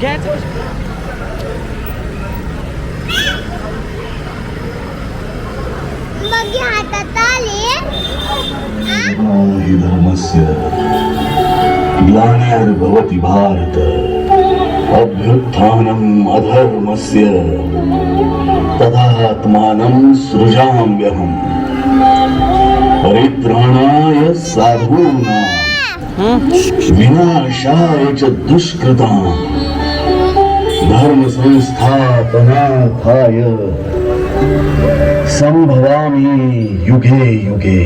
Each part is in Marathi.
घ्यायचं मग हातात आले धर्मस्य ग्लानिर्भवति भारत। अभ्युत्थानम् अधर्मस्य। तदात्मानं सृजाम्यहम्। विनाशाय दुष्कृता धर्म संस्थापनाथाय संभवामी युगे युगे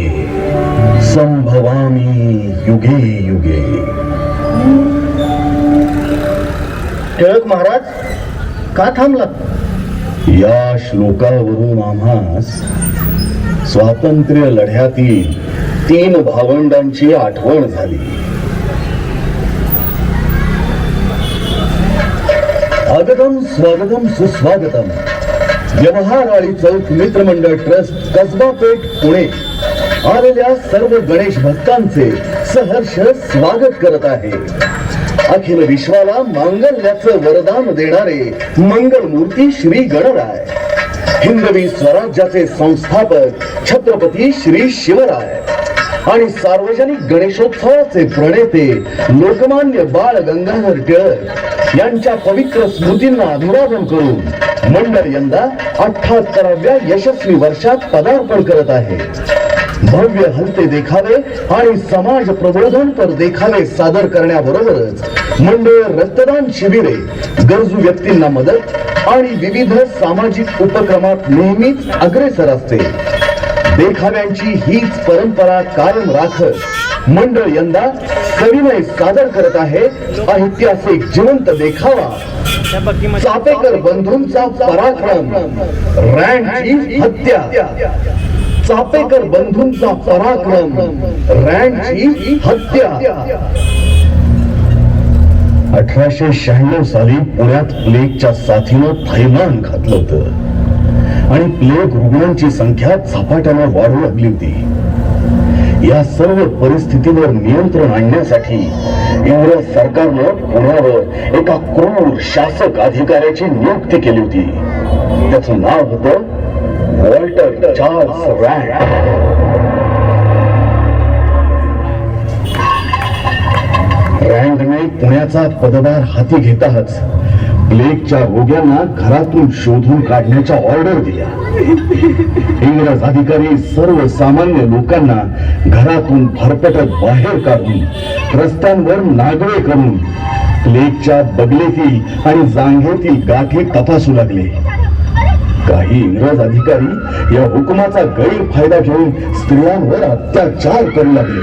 संभवामी युगे युगे टिळक महाराज का थांबलात? या श्लोकावरून आम्हास स्वातंत्र्य लढ्यातील तीन भावंडांची आठवण झाली. स्वागतम स्वागतम सुस्वागतम. व्यवहार आणि चौक मित्रमंडळ ट्रस्ट कसबा पेठ पुणे. आलेल्या सर्व गणेश भक्तांचे सहर्ष स्वागत करत आहे. अखिल विश्वाला मांगल्याचं वरदान देणारे मंगलमूर्ती श्री गणराय. हिंदवी स्वराज्याचे संस्थापक छत्रपती श्री शिवराय आणि सार्वजनिक गणेशोत्सवाचे प्रणेते लोकमान्य बाळ गंगाधर टिळक यांच्या पवित्र स्मृतींना अभिवादन करून मंडळ यंदा अठ्ठाहत्तराव्या यशस्वी वर्षात पदार्पण करत आहे. भव्य हलते देखावे आणि समाज प्रबोधनपर देखावे सादर करण्याबरोबरच मंडळ रक्तदान शिबिरे गरजू व्यक्तींना मदत आणि विविध सामाजिक उपक्रमात नेहमीच अग्रेसर असते. देखाव्यांची हीच परंपरा कायम राखत मंडळ यंदा सविनय सादर करत आहे. ऐतिहासिक जिवंत देखावा. चापेकर बंधूंचा पराक्रम. रँडची हत्या. चापेकर बंधूंचा पराक्रम रँडची हत्या. अठराशे शहाण्णव साली पुण्यात प्लेगच्या साथीनं थैमान घातलं होतं. आणि प्लेग रुग्णांची संख्या झपाट्यानं वाढू लागली होती. या सर्व परिस्थितीवर नियंत्रण आणण्यासाठी इंग्रज सरकारनं पुण्यावर एका क्रूर शासक अधिकाऱ्याची नियुक्ती केली होती. त्याचं नाव होतं वॉल्टर चार्ल्स रँड रँडने पुण्याचा पदभार हाती घेताच प्लेगच्या रोग्यांना घरातून शोधून काढण्याच्या ऑर्डर दिल्या. इंग्रज अधिकारी सर्वसामान्य लोकांना घरातून भरपटत बाहेर काढून रस्त्यांवर नागवे करून प्लेगच्या बगलेतील आणि जांघेतील गाठी तपासू लागले. काही इंग्रज अधिकारी या हुकुमाचा गैरफायदा घेऊन स्त्रियांवर अत्याचार करू लागले.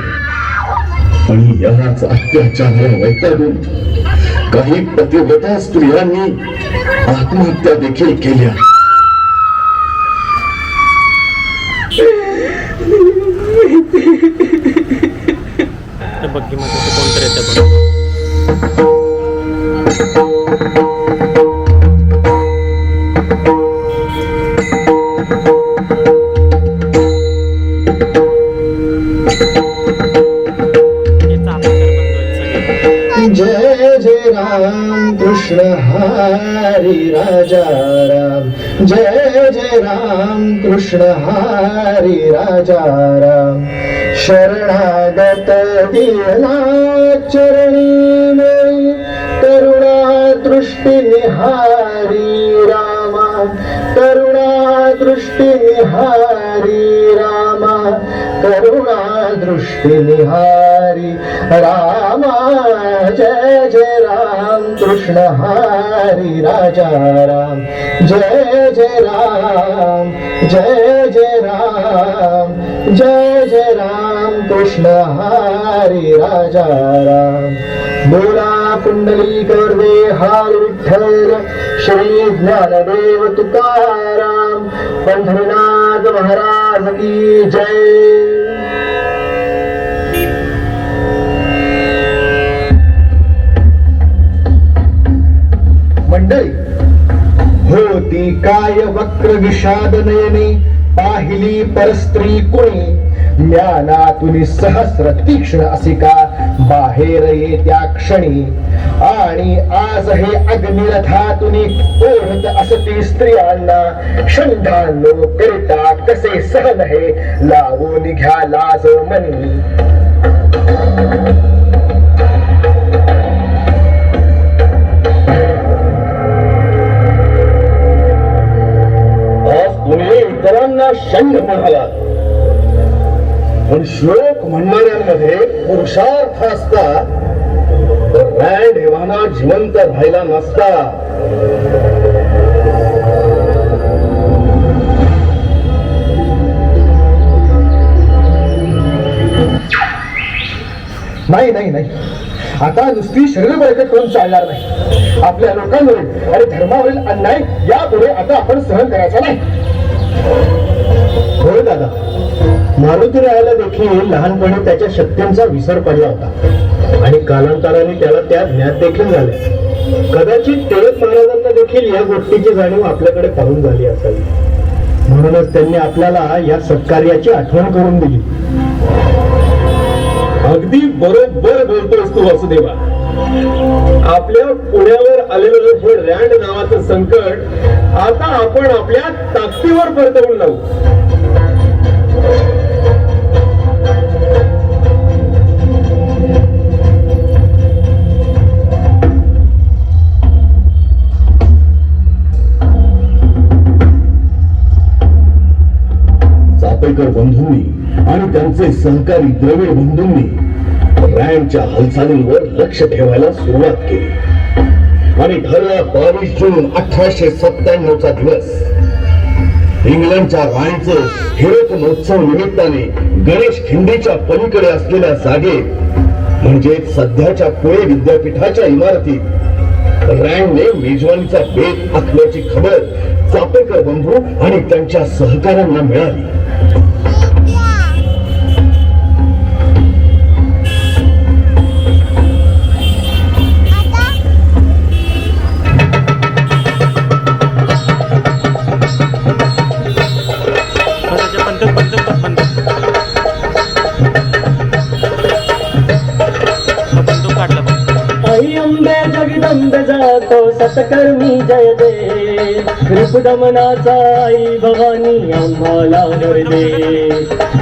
आणि याच अत्याचाराला वैतागून काही पतिव्रता स्त्रियांनी आत्महत्या देखील केल्या जय जय राम कृष्ण हरी राजा राम जय जय राम कृष्ण हरी राजा राम शरणागत दिला चरणी मेरी करुणा दृष्टी निहारी रामा करुणा दृष्टी निहारी रामा करुणा दृष्टी निहारी रामा जय जय राम। कृष्ण हरी राजा राम। जय जय राम। जय जय राम। जय जय राम। कृष्ण हरी राजा राम। बोला कुंडली करवे हाल विठ्ठल। श्री ज्ञानदेव तुकाराम। पंढरनाथ महाराज की जय। होती काय वक्र विषाद नयने पाहिली परस्त्री कुणी? ज्ञानातून सहस्र तीक्ष्ण असे का बाहेर येत्या क्षणी. आणि आज हे अग्निरथातून ओढत असती स्त्रियांना शंधानो करता कसे सहन हे? लावून घ्या लाज मनी. इतरांना म्हणाला पण श्लोक म्हणणाऱ्यांमध्ये पुरुषार्थ असता तर रँड एव्हाना जिवंत राहिला नसता. नाही नाही नाही. आता नुसती शरीर बळकट करून चालणार नाही. आपल्या लोकांवरील आणि धर्मावरील अन्याय यापुढे आता आपण सहन करायचा नाही. होय दादा. मारुतीरायाला देखील लहानपणी त्याच्या शक्तींचा विसर पडला होता. आणि कालांतराने त्याला त्या ज्ञात देखील झाल्या. कदाचित टिळक महाराजांना देखील या गोष्टीची जाणीव आपल्याकडे पाहून झाली असावी म्हणूनच त्यांनी आपल्याला या सत्कार्याची आठवण करून दिली. अगदी बरोबर बोलतोस तू वासुदेवा. आपल्या पुण्यावर आलेलं हे रँड नावाचं संकट आता आपण आपल्या ताकदीवर परतवून लावू. बंधूंनी आणि त्यांचे सहकारी द्रविड बंधूंनी रॅमच्या हालचालींवर लक्ष ठेवायला सुरुवात केली. आणि ठरला बावीस जून अठराशे सत्त्याण्णवचा दिवस. इंग्लंडच्या राणीचं हिरक महोत्सव निमित्ताने गणेश खिंडीच्या पलीकडे असलेल्या जागेत म्हणजे सध्याच्या पुणे विद्यापीठाच्या इमारतीत रँडने मेजवानीचा बेत आखल्याची खबर चापेकर बंधू आणि त्यांच्या सहकाऱ्यांना मिळाली. जगदंबे तो सत्कर्मी जय दे रिपुदमनाचा आई भवानी आम्हाला वर दे.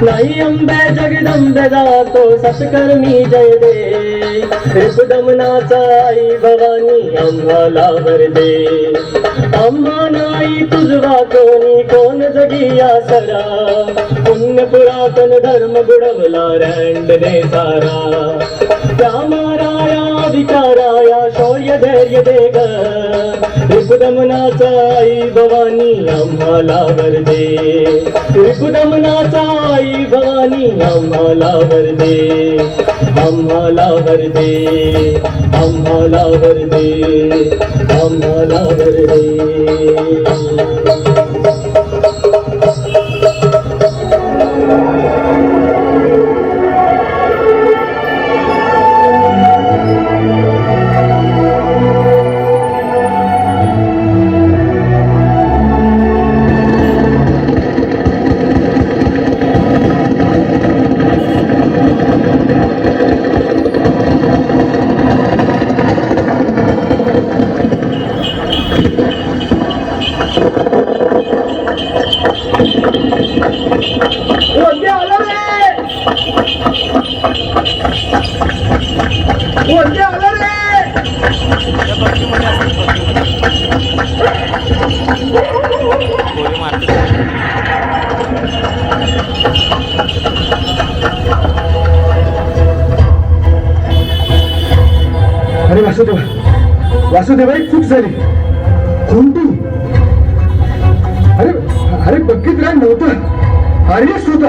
नाही अंबे जगदंबे जातो सत्कर्मी जय दे. रिपुदमनाचा आई भवानी आम्हाला वर दे. आम्हा नाही तुझवा कोणी कोण जगिया सरा. पुण्य पुरातन धर्म बुडवला रँडने सारा. रामाराया विचाराया शौर्य धैर्य दे ग रिपुदमनाचा आई भवानी आम्हाला वर दे रिपुदमनाचा आई भवानी आम्हाला वर दे आम्हाला वर दे आम्हाला वर दे आम्हाला वर दे असू दे बाई चूक झाली कोणती? अरे अरे बघित राह नव्हतं. आर्यस होता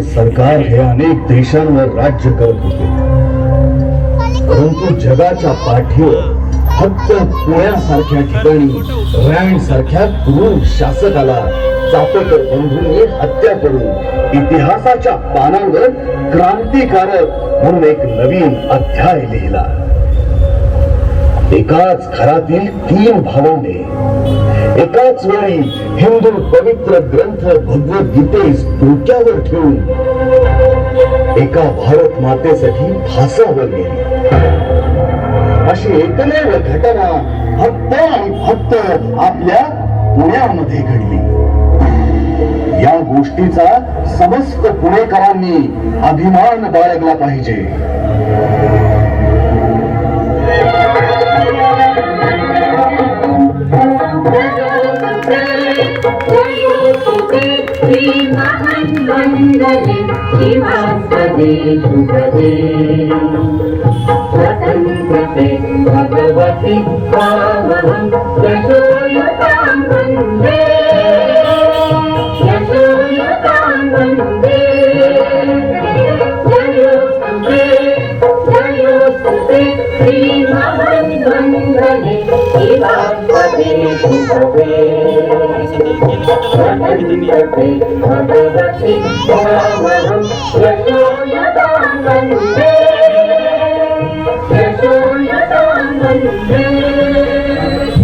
सरकार हे अनेक देशांवर राज्य करत होते. परंतु जगाच्या पाठीवर फक्त पुण्यासारख्या ठिकाणी रँड सारख्या क्रूर शासकाला चापट बंधूंनी हत्या करून इतिहासाच्या पानांवर क्रांतिकारक म्हणून एक नवीन अध्याय लिहिला. एकाच घरातील तीन भावंडे एकाच वेळी हिंदू पवित्र ग्रंथ भगवद्गीतेस डोक्यावर ठेवून एका भारत मातेसाठी फासावर गेली अशी एकमेव घटना फक्त आणि फक्त आपल्या पुण्यामध्ये घडली. या गोष्टीचा समस्त पुणेकरांनी अभिमान बाळगला पाहिजे. भगवती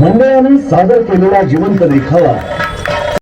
मंडळाने सादर केलेला जिवंत देखावा.